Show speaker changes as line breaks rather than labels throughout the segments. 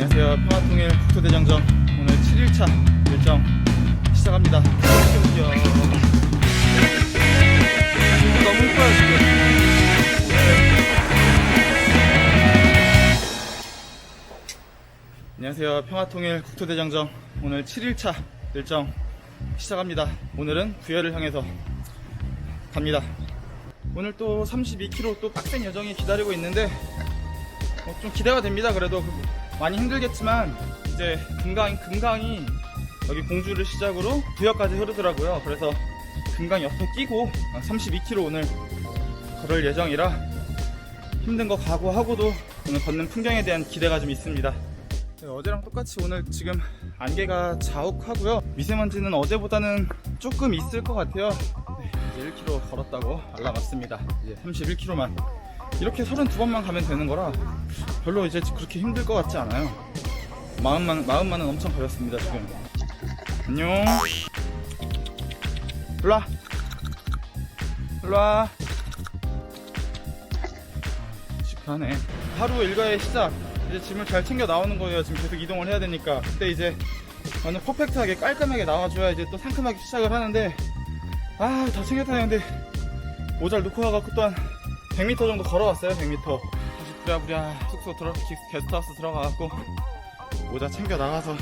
안녕하세요. 평화통일 국토대장정 오늘 7일차 일정 시작합니다. 이거 너무 이뻐요 지금. 안녕하세요. 평화통일 국토대장정 오늘 7일차 일정 시작합니다. 오늘은 부여를 향해서 갑니다. 오늘 또 32km 또 빡센 여정이 기다리고 있는데 어, 좀 기대가 됩니다. 그래도 그- 많이 힘들겠지만 이제 금강 금강이 여기 공주를 시작으로 부여까지 흐르더라고요. 그래서 금강 옆에 끼고 32km 오늘 걸을 예정이라 힘든 거 각오하고도 오늘 걷는 풍경에 대한 기대가 좀 있습니다. 네, 어제랑 똑같이 오늘 지금 안개가 자욱하고요. 미세먼지는 어제보다는 조금 있을 것 같아요. 네, 이제 1km 걸었다고 알람 왔습니다. 이제 31km만. 이렇게 32번만 가면 되는 거라 별로 이제 그렇게 힘들 것 같지 않아요. 마음만, 마음만은 엄청 가볍습니다, 지금. 안녕. 일로와. 일로와. 시크하네. 하루 일과의 시작. 이제 짐을 잘 챙겨 나오는 거예요. 지금 계속 이동을 해야 되니까. 그때 이제 완전 퍼펙트하게 깔끔하게 나와줘야 이제 또 상큼하게 시작을 하는데, 아, 다 챙겨 타는데, 모자를 놓고 와갖고 또한 100m 정도 걸어왔어요, 100m. 다시 부랴부랴 숙소 들어, 기- 게스트하우스 들어가갖고, 모자 챙겨 나가서,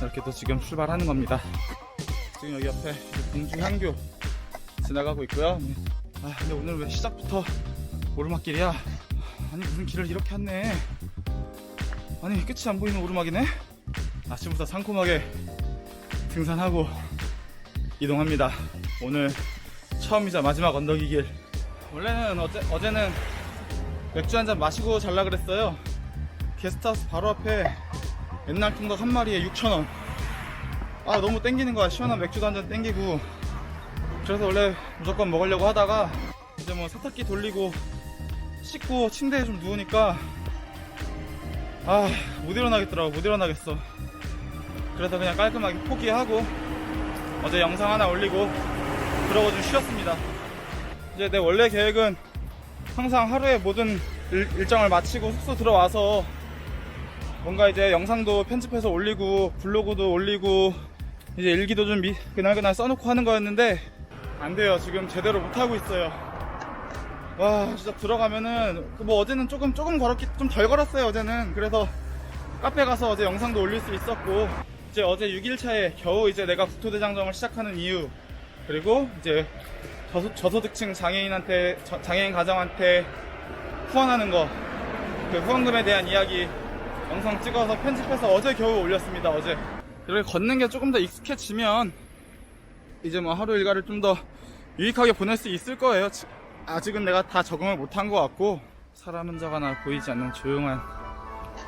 이렇게 또 지금 출발하는 겁니다. 지금 여기 옆에 공주향교 지나가고 있고요. 아, 근데 오늘 왜 시작부터 오르막길이야? 아니, 무슨 길을 이렇게 왔네. 아니, 끝이 안 보이는 오르막이네? 아침부터 상콤하게 등산하고 이동합니다. 오늘 처음이자 마지막 언덕이 길. 원래는 어제, 어제는 맥주 한 잔 마시고 잘라 그랬어요. 게스트하우스 바로 앞에 옛날 통닭 한 마리에 6,000원. 아, 너무 땡기는 거야. 시원한 맥주도 한 잔 땡기고. 그래서 원래 무조건 먹으려고 하다가 이제 뭐 세탁기 돌리고 씻고 침대에 좀 누우니까 아, 못 일어나겠더라고. 못 일어나겠어. 그래서 그냥 깔끔하게 포기하고 어제 영상 하나 올리고 그러고 좀 쉬었습니다. 이제 내 원래 계획은 항상 하루에 모든 일, 일정을 마치고 숙소 들어와서 뭔가 이제 영상도 편집해서 올리고 블로그도 올리고 이제 일기도 좀 미- 그날그날 써놓고 하는 거였는데 안 돼요. 지금 제대로 못 하고 있어요. 와 진짜 들어가면은 그뭐 어제는 조금 조금 걸었기 좀 덜 걸었어요 어제는 그래서 카페 가서 어제 영상도 올릴 수 있었고 이제 어제 6일차에 겨우 이제 내가 국토대장정을 시작하는 이유 그리고 이제 저소, 저소 득층 장애인한테 저- 장애인 가정한테 후원하는 거 그 후원금에 대한 이야기 영상 찍어서 편집해서 어제 겨우 올렸습니다 어제. 이렇게 걷는 게 조금 더 익숙해지면 이제 뭐 하루 일과를 좀 더 유익하게 보낼 수 있을 거예요. 지- 아직은 내가 다 적응을 못한 것 같고 사람 흔적 하나 보이지 않는 조용한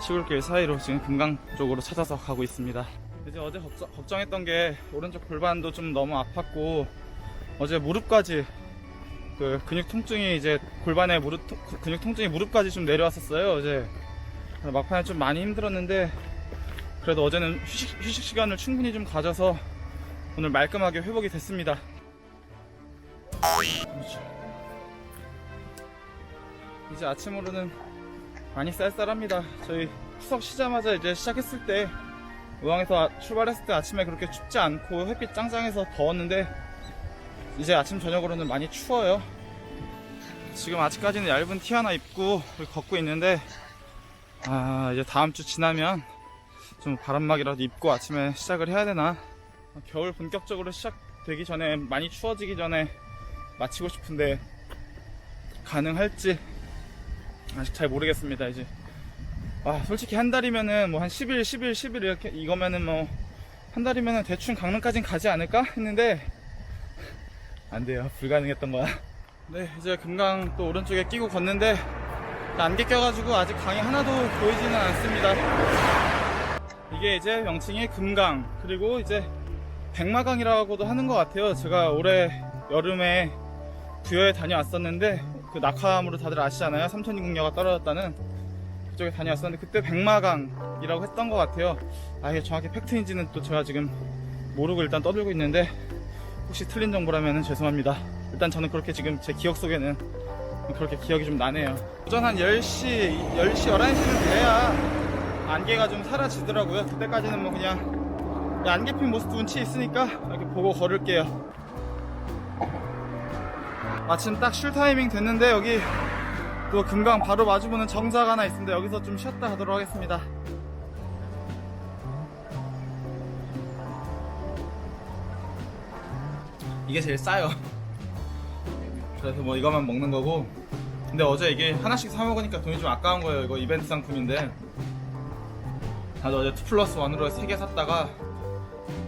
시골길 사이로 지금 금강 쪽으로 찾아서 가고 있습니다. 이제 어제 걱정, 걱정했던 게 오른쪽 골반도 좀 너무 아팠고 어제 무릎까지 그 근육 통증이 이제 골반에 무릎 통- 그 근육 통증이 무릎까지 좀 내려왔었어요 어제 막판에 좀 많이 힘들었는데 그래도 어제는 휴식, 휴식 시간을 충분히 좀 가져서 오늘 말끔하게 회복이 됐습니다. 이제 아침으로는 많이 쌀쌀합니다 저희 추석 쉬자마자 이제 시작했을 때 의왕에서 아- 출발했을 때 아침에 그렇게 춥지 않고 햇빛 짱짱해서 더웠는데 이제 아침 저녁으로는 많이 추워요. 지금 아직까지는 얇은 티 하나 입고 걷고 있는데 아 이제 다음 주 지나면 좀 바람막이라도 입고 아침에 시작을 해야 되나? 겨울 본격적으로 시작되기 전에 많이 추워지기 전에 마치고 싶은데 가능할지 아직 잘 모르겠습니다 이제. 아 솔직히 한 달이면은 뭐 한 10일 10일 10일 이렇게 이거면은 뭐 한 달이면은 대충 강릉까진 가지 않을까? 했는데 안 돼요. 불가능했던 거야. 네, 이제 금강 또 오른쪽에 끼고 걷는데 안개 껴가지고 아직 강이 하나도 보이지는 않습니다. 이게 이제 명칭이 금강 그리고 이제 백마강이라고도 하는 것 같아요. 제가 올해 여름에 부여에 다녀왔었는데 그 낙하암으로 다들 아시잖아요. 삼천리국녀가 떨어졌다는 그쪽에 다녀왔었는데 그때 백마강이라고 했던 것 같아요. 아 이게 정확히 팩트인지는 또 제가 지금 모르고 일단 떠들고 있는데 혹시 틀린 정보라면 죄송합니다. 일단 저는 그렇게 지금 제 기억 속에는 그렇게 기억이 좀 나네요. 오전 한 10시, 10시, 11시쯤 돼야 안개가 좀 사라지더라고요. 그때까지는 뭐 그냥 이 안개 핀 모습도 운치 있으니까 이렇게 보고 걸을게요. 마침 딱 쉴 타이밍 됐는데 여기 또 금강 바로 마주보는 정자가 하나 있습니다. 여기서 좀 쉬었다 가도록 하겠습니다. 이게 제일 싸요. 그래서 뭐 이거만 먹는 거고. 근데 어제 이게 하나씩 사 먹으니까 돈이 좀 아까운 거예요. 이거 이벤트 상품인데. 나도 어제 2 플러스 1으로 3개 샀다가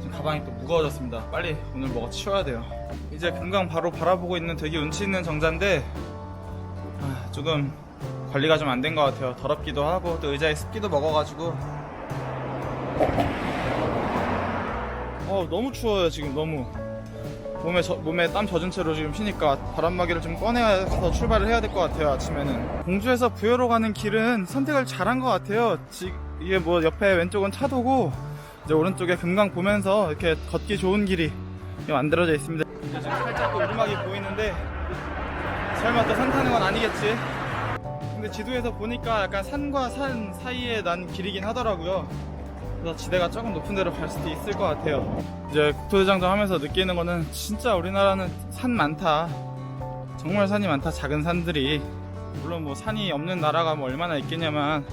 지금 가방이 또 무거워졌습니다. 빨리 오늘 먹어 치워야 돼요. 이제 금강 바로 바라보고 있는 되게 운치 있는 정자인데 아, 조금 관리가 좀 안 된 것 같아요. 더럽기도 하고 또 의자에 습기도 먹어가지고 어 너무 추워요 지금 너무 몸에 저- 몸에 땀 젖은 채로 지금 쉬니까 바람막이를 좀 꺼내서 출발을 해야 될 것 같아요 아침에는. 공주에서 부여로 가는 길은 선택을 잘한 것 같아요. 지- 이게 뭐 옆에 왼쪽은 차도고 이제 오른쪽에 금강 보면서 이렇게 걷기 좋은 길이 만들어져 있습니다. 지금 살짝 또 오르막이 보이는데 설마 또 산 타는 건 아니겠지? 근데 지도에서 보니까 약간 산과 산 사이에 난 길이긴 하더라고요 그래서 지대가 조금 높은 데로 갈 수도 있을 것 같아요. 이제 국토대장정 하면서 느끼는 거는 진짜 우리나라는 산 많다. 정말 산이 많다. 작은 산들이. 물론 뭐 산이 없는 나라가 뭐 얼마나 있겠냐만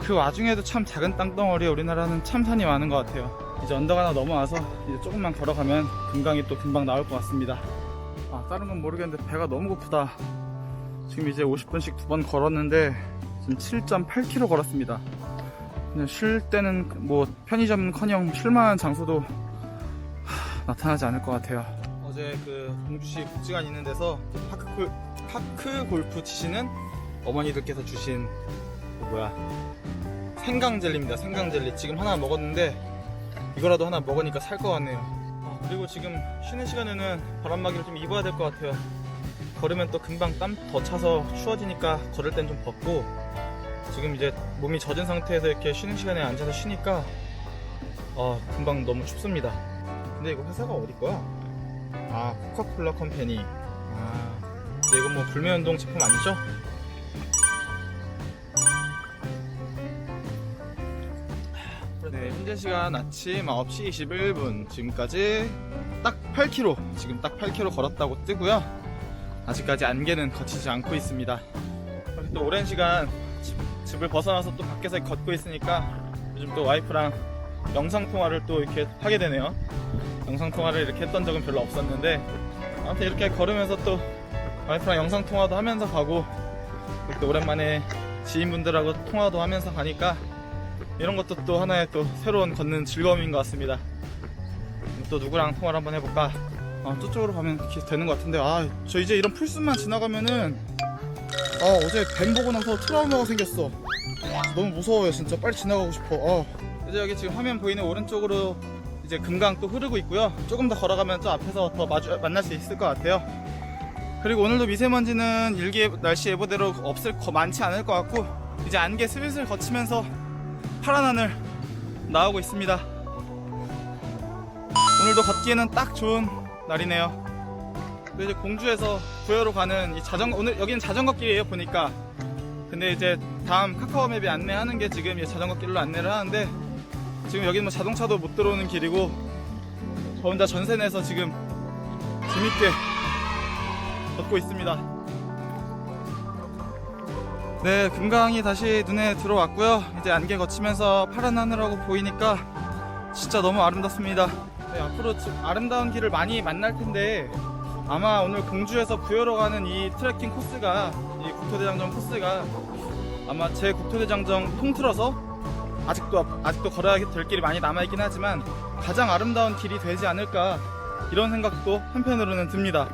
그 와중에도 참 작은 땅덩어리에 우리나라는 참 산이 많은 것 같아요. 이제 언덕 하나 넘어와서 이제 조금만 걸어가면 금강이 또 금방 나올 것 같습니다. 아, 다른 건 모르겠는데 배가 너무 고프다. 지금 이제 50분씩 두 번 걸었는데 지금 7.8km 걸었습니다. 쉴 때는 뭐 편의점커녕 쉴만한 장소도 하, 나타나지 않을 것 같아요. 어제 그 공주시 복지관 있는 데서 파크, 골, 파크 골프 치시는 어머니들께서 주신 그 뭐야 생강 젤리입니다. 생강 젤리 지금 하나 먹었는데 이거라도 하나 먹으니까 살 것 같네요. 아, 그리고 지금 쉬는 시간에는 바람막이를 좀 입어야 될 것 같아요. 걸으면 또 금방 땀 더 차서 추워지니까 걸을 땐 좀 벗고 지금 이제 몸이 젖은 상태에서 이렇게 쉬는 시간에 앉아서 쉬니까 어, 금방 너무 춥습니다. 근데 이거 회사가 어디 거야? 아 코카콜라 컴퍼니. 아 근데 이건 뭐 불매운동 제품 아니죠? 네 현재 시간 아침 9시 21분 지금까지 딱 8km 지금 딱 8km 걸었다고 뜨고요. 아직까지 안개는 거치지 않고 있습니다. 또 오랜 시간 집, 집을 벗어나서 또 밖에서 걷고 있으니까 요즘 또 와이프랑 영상 통화를 또 이렇게 하게 되네요. 영상 통화를 이렇게 했던 적은 별로 없었는데 아무튼 이렇게 걸으면서 또 와이프랑 영상 통화도 하면서 가고 또 오랜만에 지인분들하고 통화도 하면서 가니까 이런 것도 또 하나의 또 새로운 걷는 즐거움인 것 같습니다. 또 누구랑 통화를 한번 해볼까? 아, 저쪽으로 가면 되는 것 같은데 아, 저 이제 이런 풀숲만 지나가면은 아 어제 뱀 보고 나서 트라우마가 생겼어. 너무 무서워요 진짜. 빨리 지나가고 싶어. 아. 이제 여기 지금 화면 보이는 오른쪽으로 이제 금강 또 흐르고 있고요. 조금 더 걸어가면 저 앞에서 더 마주, 만날 수 있을 것 같아요. 그리고 오늘도 미세먼지는 일기 날씨 예보대로 없을 거 많지 않을 것 같고 이제 안개 슬슬 거치면서 파란 하늘 나오고 있습니다. 오늘도 걷기에는 딱 좋은 날이네요 이제 공주에서 부여로 가는 이 자전거 오늘 여기는 자전거 길이에요 보니까. 근데 이제 다음 카카오 맵이 안내하는 게 지금 이 자전거 길로 안내를 하는데 지금 여기는 뭐 자동차도 못 들어오는 길이고 저 혼자 전세 내서 지금 재밌게 걷고 있습니다. 네 금강이 다시 눈에 들어왔고요. 이제 안개 거치면서 파란 하늘하고 보이니까 진짜 너무 아름답습니다. 네, 앞으로 지- 아름다운 길을 많이 만날 텐데 아마 오늘 공주에서 부여로 가는 이 트레킹 코스가 이 국토대장정 코스가 아마 제 국토대장정 통틀어서 아직도 아직도 걸어야 될 길이 많이 남아 있긴 하지만 가장 아름다운 길이 되지 않을까 이런 생각도 한편으로는 듭니다.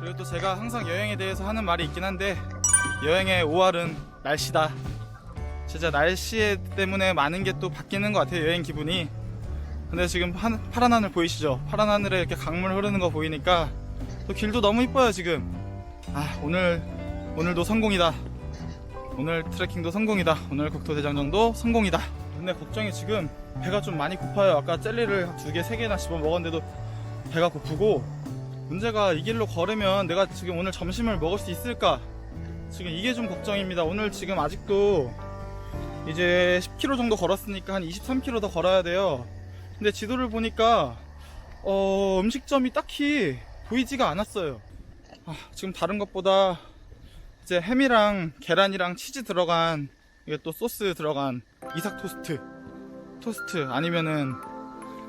그리고 또 제가 항상 여행에 대해서 하는 말이 있긴 한데 여행의 5할은 날씨다. 진짜 날씨 때문에 많은 게 또 바뀌는 것 같아요 여행 기분이. 근데 지금 한- 파란 하늘 보이시죠? 파란 하늘에 이렇게 강물 흐르는 거 보이니까 또 길도 너무 이뻐요 지금. 아 오늘 오늘도 성공이다. 오늘 트레킹도 성공이다. 오늘 국토대장정도 성공이다. 근데 걱정이 지금 배가 좀 많이 고파요. 아까 젤리를 두 개 세 개나 집어 먹었는데도 배가 고프고 문제가 이 길로 걸으면 내가 지금 오늘 점심을 먹을 수 있을까? 지금 이게 좀 걱정입니다. 오늘 지금 아직도 이제 10km 정도 걸었으니까 한 23km 더 걸어야 돼요. 근데 지도를 보니까 어, 음식점이 딱히 보이지가 않았어요. 아, 지금 다른 것보다 이제 햄이랑 계란이랑 치즈 들어간 이게 또 소스 들어간 이삭 토스트 토스트 아니면은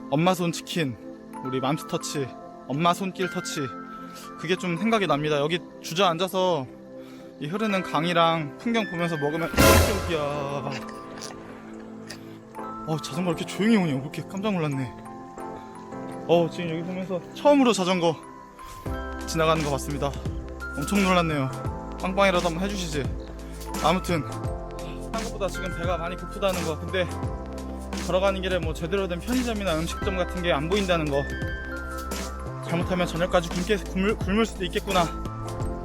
엄마 손 치킨 우리 맘스터치 엄마 손길 터치 그게 좀 생각이 납니다. 여기 주저앉아서 이 흐르는 강이랑 풍경 보면서 먹으면 여기야. 어 자전거 이렇게 조용히 오냐 그렇게 깜짝 놀랐네. 어 지금 여기 보면서 처음으로 자전거 지나가는 것 같습니다. 엄청 놀랐네요. 빵빵이라도 한번 해주시지. 아무튼 한국보다 지금 배가 많이 고프다는 거. 근데 걸어가는 길에 뭐 제대로 된 편의점이나 음식점 같은 게 안 보인다는 거. 잘못하면 저녁까지 굶게, 굶을, 굶을 수도 있겠구나.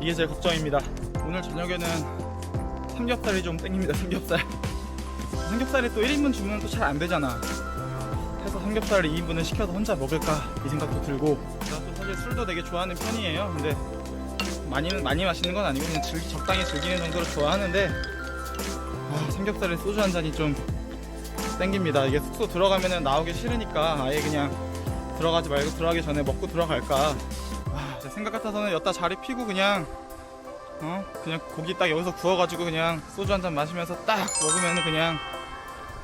이게 제일 걱정입니다. 오늘 저녁에는 삼겹살이 좀 땡깁니다. 삼겹살. 삼겹살이 또 1인분 주문은 또 잘 안 되잖아. 해서 삼겹살을 2인분을 시켜서 혼자 먹을까 이 생각도 들고 사실 술도 되게 좋아하는 편이에요. 근데 많이는 많이 마시는 건 아니고 그냥 즐기, 적당히 즐기는 정도로 좋아하는데 아, 삼겹살에 소주 한 잔이 좀 땡깁니다. 이게 숙소 들어가면은 나오기 싫으니까 아예 그냥 들어가지 말고 들어가기 전에 먹고 들어갈까. 아, 제 생각 같아서는 여따 자리 피고 그냥 어 그냥 고기 딱 여기서 구워가지고 그냥 소주 한 잔 마시면서 딱 먹으면 그냥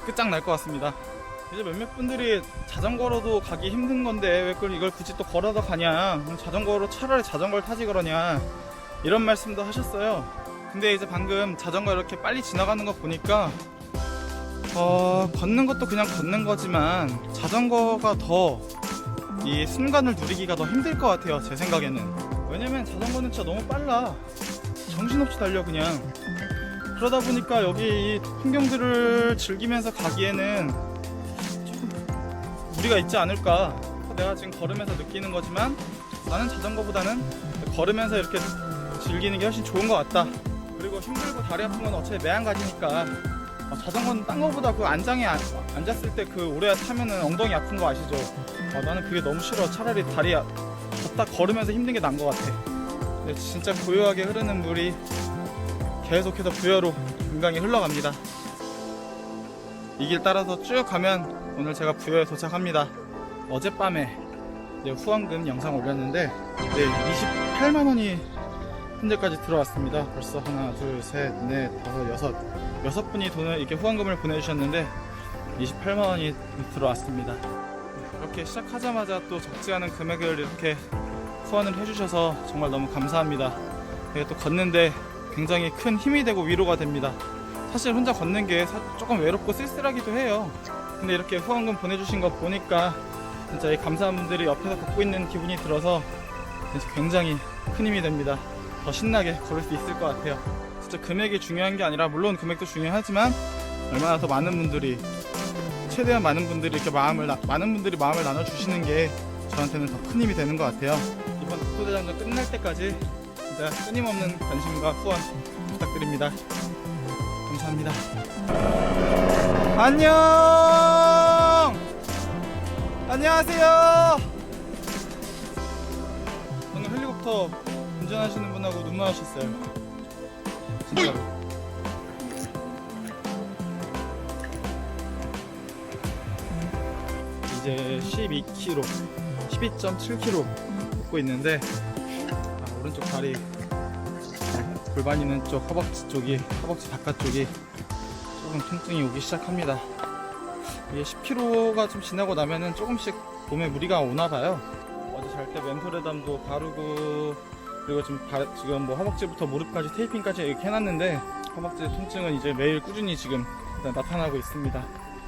끝장 날 것 같습니다. 이제 몇몇 분들이 자전거로도 가기 힘든 건데 왜 그걸 이걸 굳이 또 걸어서 가냐? 자전거로 차라리 자전거를 타지 그러냐? 이런 말씀도 하셨어요. 근데 이제 방금 자전거 이렇게 빨리 지나가는 거 보니까 어, 걷는 것도 그냥 걷는 거지만 자전거가 더 이 순간을 누리기가 더 힘들 것 같아요. 제 생각에는. 왜냐면 자전거는 진짜 너무 빨라. 정신없이 달려 그냥. 그러다 보니까 여기 이 풍경들을 즐기면서 가기에는 무리가 있지 않을까. 내가 지금 걸으면서 느끼는 거지만 나는 자전거보다는 걸으면서 이렇게 즐기는 게 훨씬 좋은 것 같다. 그리고 힘들고 다리 아픈 건 어차피 매한가지니까 어, 자전거는 딴 거보다 그 안장에 안- 앉았을 때 그 오래 타면은 엉덩이 아픈 거 아시죠? 어, 나는 그게 너무 싫어. 차라리 다리 아- 걷다 걸으면서 힘든 게 나은 것 같아. 진짜 고요하게 흐르는 물이 계속해서 부여로 금강이 흘러갑니다. 이 길 따라서 쭉 가면 오늘 제가 부여에 도착합니다. 어젯밤에 후원금 영상 올렸는데 네, 28만 원이 현재까지 들어왔습니다. 벌써 하나, 둘, 셋, 넷, 다섯, 여섯 여섯 분이 돈을 이렇게 후원금을 보내주셨는데 28만 원이 들어왔습니다. 이렇게 시작하자마자 또 적지 않은 금액을 이렇게 후원을 해주셔서 정말 너무 감사합니다. 이게 또 걷는데 굉장히 큰 힘이 되고 위로가 됩니다. 사실 혼자 걷는 게 사- 조금 외롭고 쓸쓸하기도 해요. 근데 이렇게 후원금 보내주신 거 보니까 진짜 이 감사한 분들이 옆에서 걷고 있는 기분이 들어서 굉장히 큰 힘이 됩니다. 더 신나게 걸을 수 있을 것 같아요. 진짜 금액이 중요한 게 아니라 물론 금액도 중요하지만 얼마나 더 많은 분들이 최대한 많은 분들이 이렇게 마음을 나- 많은 분들이 마음을 나눠 주시는 게 저한테는 더 큰 힘이 되는 것 같아요. 이번 독도대장정 끝날 때까지 진짜 끊임없는 관심과 후원 부탁드립니다. 감사합니다. 안녕. 안녕하세요. 방금 헬리콥터 운전하시는 분하고 눈 마주쳤어요. 진짜로. 이제 12km, 12.7km 걷고 있는데 아, 오른쪽 다리 골반 있는 쪽 허벅지 쪽이 허벅지 바깥 쪽이 조금 통증이 오기 시작합니다. 이게 10km가 좀 지나고 나면은 조금씩 몸에 무리가 오나 봐요. 어제 잘때 멘토레담도 바르고 그리고 지금 바- 지금 뭐 허벅지부터 무릎까지 테이핑까지 이렇게 해놨는데 허벅지 통증은 이제 매일 꾸준히 지금 나타나고 있습니다.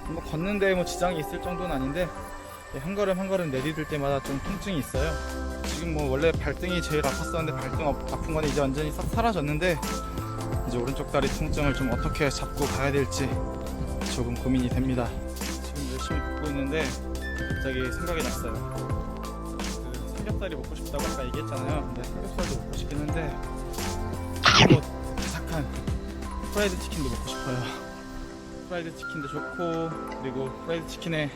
뭐 걷는데 뭐 지장이 있을 정도는 아닌데 한 걸음 한 걸음 내디딜 때마다 좀 통증이 있어요. 지금 뭐 원래 발등이 제일 아팠었는데 발등 아- 아픈 건 이제 완전히 싹 사라졌는데 이제 오른쪽 다리 통증을 좀 어떻게 잡고 가야 될지 조금 고민이 됩니다. 열심히 걷고 있는데 갑자기 생각이 났어요. 그 삼겹살이 먹고 싶다고 아까 얘기했잖아요. 근데 삼겹살도 먹고 싶긴 한데 뭐 바삭한 프라이드 치킨도 먹고 싶어요. 프라이드 치킨도 좋고 그리고 프라이드 치킨에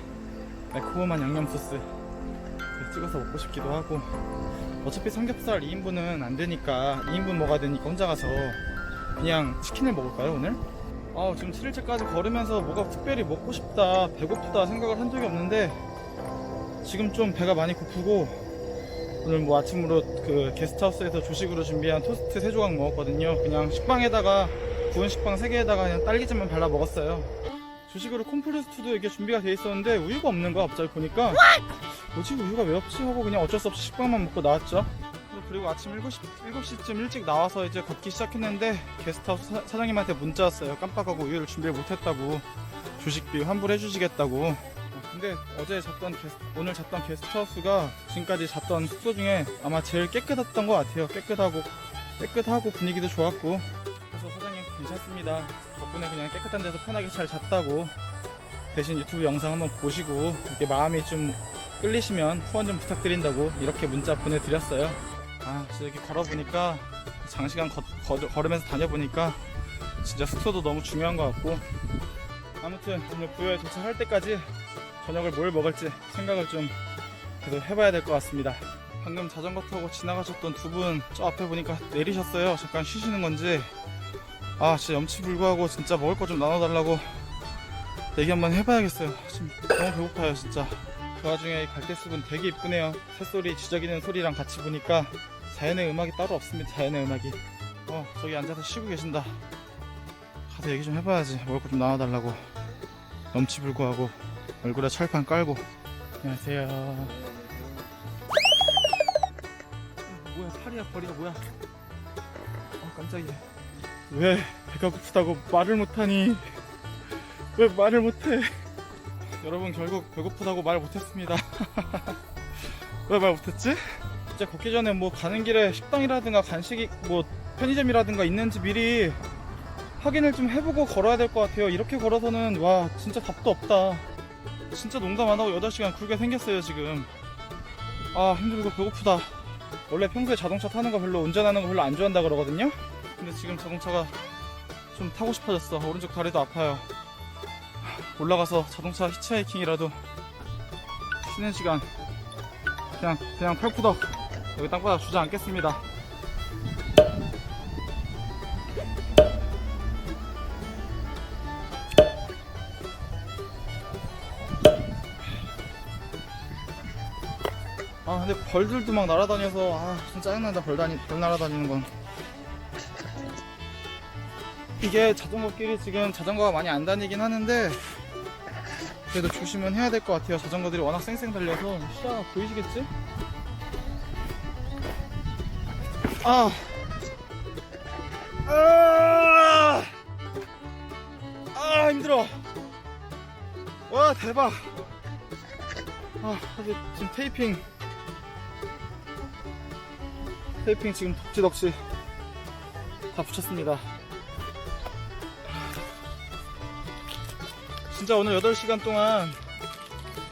매콤한 양념 소스 찍어서 먹고 싶기도 하고 어차피 삼겹살 2인분은 안 되니까 2인분 먹어야 되니까 혼자 가서 그냥 치킨을 먹을까요 오늘? 아 지금 7일째까지 걸으면서 뭐가 특별히 먹고 싶다 배고프다 생각을 한 적이 없는데 지금 좀 배가 많이 고프고 오늘 뭐 아침으로 그 게스트하우스에서 조식으로 준비한 토스트 세 조각 먹었거든요. 그냥 식빵에다가 구운 식빵 3개에다가 그냥 딸기잼만 발라 먹었어요. 조식으로 콤플레스트도 이렇게 준비가 돼 있었는데 우유가 없는 거야 갑자기 보니까. 뭐지? 우유가 왜 없지? 하고 그냥 어쩔 수 없이 식빵만 먹고 나왔죠 그리고 아침 7시, 7시쯤 일찍 나와서 이제 걷기 시작했는데 게스트하우스 사- 사장님한테 문자 왔어요. 깜빡하고 우유를 준비를 못했다고 조식비 환불해 주시겠다고. 근데 어제 잤던 게스, 오늘 잤던 게스트하우스가 지금까지 잤던 숙소 중에 아마 제일 깨끗했던 것 같아요. 깨끗하고 깨끗하고 분위기도 좋았고 그래서 사장님 괜찮습니다. 덕분에 그냥 깨끗한 데서 편하게 잘 잤다고 대신 유튜브 영상 한번 보시고 이렇게 마음이 좀 끌리시면 후원 좀 부탁드린다고 이렇게 문자 보내드렸어요. 아, 진짜 이렇게 걸어보니까 장시간 걷, 걷- 걸으면서 다녀보니까 진짜 숙소도 너무 중요한 것 같고 아무튼 오늘 부여에 도착할 때까지 저녁을 뭘 먹을지 생각을 좀 계속 해봐야 될 것 같습니다. 방금 자전거 타고 지나가셨던 두 분 저 앞에 보니까 내리셨어요. 잠깐 쉬시는 건지 아 진짜 염치불구하고 진짜 먹을 거 좀 나눠달라고 얘기 한번 해봐야겠어요. 지금 너무 배고파요 진짜. 그 와중에 이 갈대숲은 되게 이쁘네요. 새소리, 지저귀는 소리랑 같이 보니까 자연의 음악이 따로 없습니다. 자연의 음악이. 어, 저기 앉아서 쉬고 계신다. 가서 얘기 좀 해봐야지. 거좀 나눠달라고. 넘치불구하고 얼굴에 철판 깔고. 안녕하세요. 뭐야, 팔이야, 벌이야, 뭐야. 어, 깜짝이야. 왜 배가 고프다고 말을 못하니? 왜 말을 못해? 여러분 결국 배고프다고 말 못했습니다. 왜 말 못했지? 진짜 걷기 전에 뭐 가는 길에 식당이라든가 간식이 뭐 편의점이라든가 있는지 미리 확인을 좀 해보고 걸어야 될 것 같아요. 이렇게 걸어서는 와 진짜 답도 없다. 진짜 농담 안 하고 8시간 굴게 생겼어요 지금. 아 힘들고 배고프다. 원래 평소에 자동차 타는 거 별로 운전하는 거 별로 안 좋아한다 그러거든요. 근데 지금 자동차가 좀 타고 싶어졌어. 오른쪽 다리도 아파요. 올라가서 자동차 히치하이킹이라도 쉬는 시간 그냥 그냥 팔푸덕 여기 땅바닥 주저앉겠습니다 아 근데 벌들도 막 날아다녀서 아 진짜 짜증난다 벌, 다니, 벌 날아다니는 건 이게 자전거 길이 지금 자전거가 많이 안 다니긴 하는데 그래도 조심은 해야 될 것 같아요. 자전거들이 워낙 쌩쌩 달려서 시야 보이시겠지? 아, 아, 아 힘들어. 와 대박. 아, 지금 테이핑, 테이핑 지금 덕지덕지 다 붙였습니다. 진짜 오늘 8시간 동안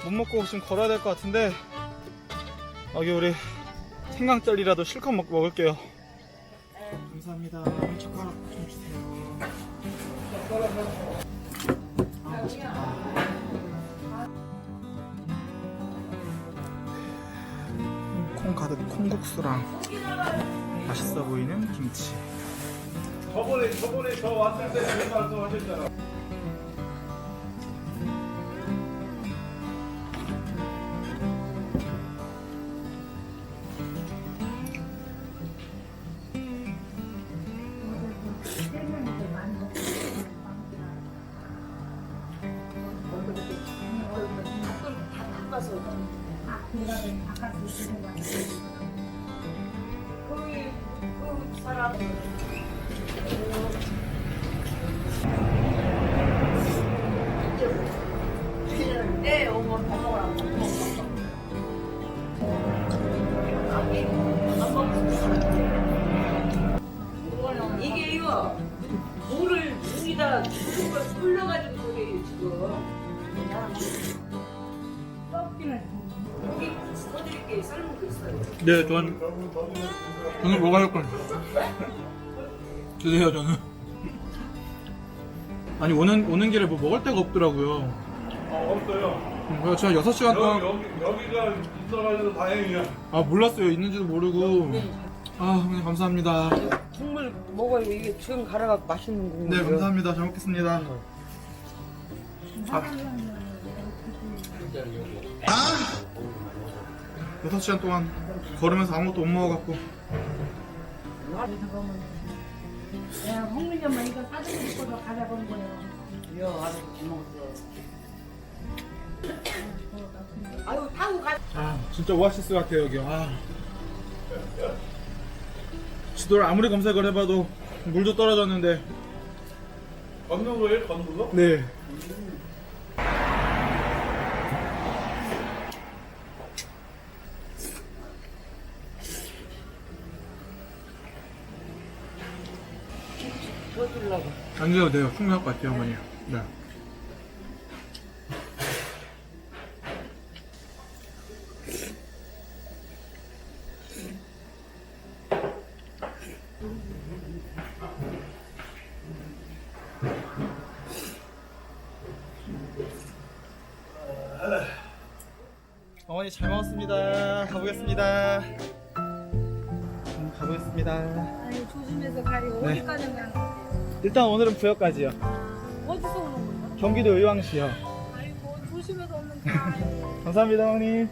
못 먹고 지금 걸어야 될 것 같은데 여기 우리 생강젤리라도 실컷 먹, 먹을게요 감사합니다 젓가락 좀 주세요 아, 맛있겠다. 콩 가득 콩국수랑 맛있어 보이는 김치
저번에 저번에 저 왔을 때 그런 말씀 하셨잖아.
네,
저는 저는 뭐가 할 거예요? 드세요, 저는. 아니 오는 오는 길에 뭐 먹을 데가 없더라고요.
아, 없어요.
그래서 제가 6 시간
여기,
동안
여기, 여기 가 있어가지고 다행이야.
아 몰랐어요, 있는지도 모르고.
아 어머니 감사합니다.
국물 먹어요. 이게 지금 갈아갖고 맛있는 국물.
네 감사합니다. 잘 먹겠습니다. 아. 6시간 동안 걸으면서 아무것도 못 먹어갖고
야, 홍민이 엄마 이거 따뜻히 입고서 가자고 온 거예요.
아유 타고 가.
아 진짜 오아시스 같아요 여기 아 지도를 아무리 검색을 해봐도 물도 떨어졌는데
거예요? 걷는 거?
네 안 드셔도 돼요. 충분할 것 같아요 어머니. 네
일단 오늘은 부여까지요.
어디서 오는 거예요?
경기도 의왕시요.
아이고, 조심해서 오는 거 아니에요.
감사합니다, 어머니.
네.